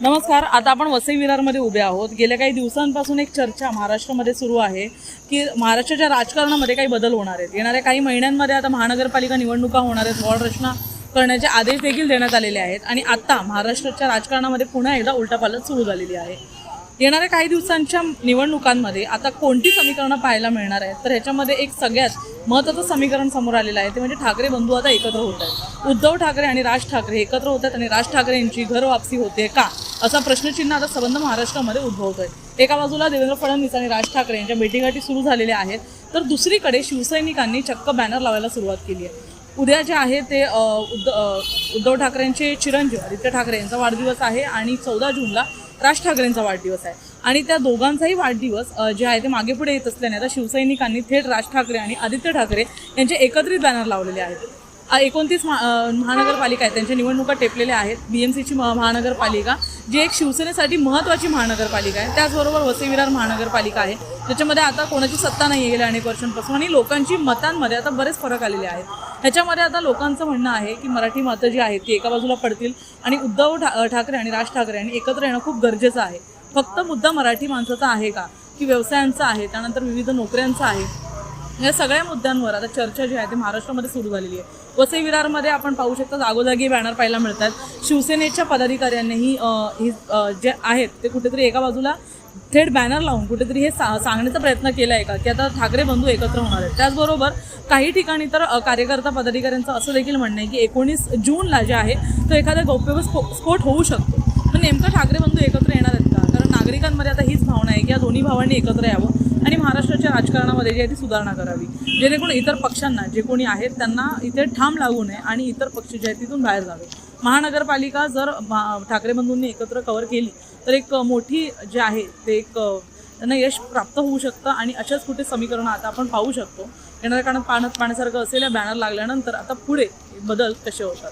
नमस्कार आता आपण वसई विरारमध्ये उभे आहोत. गेल्या काही दिवसांपासून एक चर्चा महाराष्ट्रामध्ये सुरू आहे की महाराष्ट्राच्या राजकारणामध्ये काही बदल होणार आहेत. येणाऱ्या काही महिन्यांमध्ये आता महानगरपालिका निवडणुका होणार आहेत. वॉर्ड रचना करण्याचे आदेश देखील देण्यात आलेले आहेत. आणि आता महाराष्ट्राच्या राजकारणामध्ये पुन्हा एकदा उलटापालट सुरू झालेली आहे. येणाऱ्या काही दिवसांच्या निवडणुकांमध्ये आता कोणती समीकरणं पाहायला मिळणार आहेत? तर ह्याच्यामध्ये एक सगळ्यात महत्त्वाचं समीकरण समोर आलेलं आहे. ते म्हणजे ठाकरे बंधू आता एकत्र होत आहेत. उद्धव ठाकरे आणि राज ठाकरे एकत्र होत आहेत आणि राज ठाकरे यांची घर वापसी होते का? असा प्रश्नचिन्ह आता संबंध महाराष्ट्रामध्ये उद्भवतोय. एका बाजूला देवेंद्र फडणवीस आणि राज ठाकरे यांच्या भेटीगाठी सुरू झालेल्या आहेत. तर दुसरीकडे शिवसैनिकांनी चक्क बॅनर लावायला सुरुवात केली आहे. उद्या जे आहे ते उद्ध उद्धव ठाकरेंचे चिरंजीव आदित्य ठाकरे यांचा वाढदिवस आहे आणि चौदा जूनला राज ठाकरेंचा वाढदिवस आहे. आणि त्या दोघांचाही वाढदिवस जे आहे ते मागे पुढे येत असल्याने आता शिवसैनिकांनी थेट राज ठाकरे आणि आदित्य ठाकरे यांचे एकत्रित बॅनर लावलेले आहेत. एकोणतीस महानगरपालिका आहेत त्यांच्या निवडणुका टेपलेल्या आहेत बी एम सीची महानगरपालिका जी एक शिवसेनेसाठी महत्त्वाची महानगरपालिका आहे त्याचबरोबर वसई विरार महानगरपालिका आहे त्याच्यामध्ये आता कोणाची सत्ता नाही आहे गेल्या अनेक वर्षांपासून आणि लोकांची मतांमध्ये आता बरेच फरक आलेले आहेत. ह्याच्यामध्ये आता लोकांचं म्हणणं आहे की मराठी मतं जी आहेत ती एका बाजूला पडतील आणि उद्धव ठा ठाकरे आणि राज ठाकरे यांनी एकत्र येणं खूप गरजेचं आहे. फक्त मुद्दा मराठी माणसाचा आहे का? की व्यवसायांचा आहे त्यानंतर विविध नोकऱ्यांचा आहे? या सगळ्या मुद्द्यांवर आता चर्चा जी आहे ती महाराष्ट्रामध्ये सुरू झालेली आहे. वसई विरारमध्ये आपण पाहू शकता जागोजागी बॅनर पाहायला मिळतात. शिवसेनेच्या पदाधिकाऱ्यांनीही ही जे आहेत ते कुठेतरी एका बाजूला थेट बॅनर लावून कुठेतरी हे सा सांगण्याचा प्रयत्न केला आहे का? की आता ठाकरे बंधू एकत्र होणार आहेत. त्याचबरोबर काही ठिकाणी तर कार्यकर्ता पदाधिकाऱ्यांचं असं देखील म्हणणं आहे की एकोणीस जूनला जे आहे तो एखादा गौप्य स्फो- स्फोट होऊ शकतो. पण नेमकं ठाकरे बंधू एकत्र येणार नागरिकांमध्ये आता हीच भावना आहे की या दोन्ही भावांनी एकत्र यावं आणि महाराष्ट्राच्या राजकारणामध्ये जी आहे ती सुधारणा करावी. जेणेकरून इतर पक्षांना जे कोणी आहेत त्यांना इथे ठाम लागू नये आणि इतर पक्ष जे आहेत तिथून बाहेर जावे. महानगरपालिका जर ठाकरे बंधूंनी एकत्र कव्हर केली तर एक मोठी जे आहे ते एक त्यांना यश प्राप्त होऊ शकतं आणि अशाच कुठे समीकरणं आता आपण पाहू शकतो. येणाऱ्या काळात पाण्यात पाण्यासारखं असेल या बॅनर लागल्यानंतर आता पुढे बदल कसे होतात?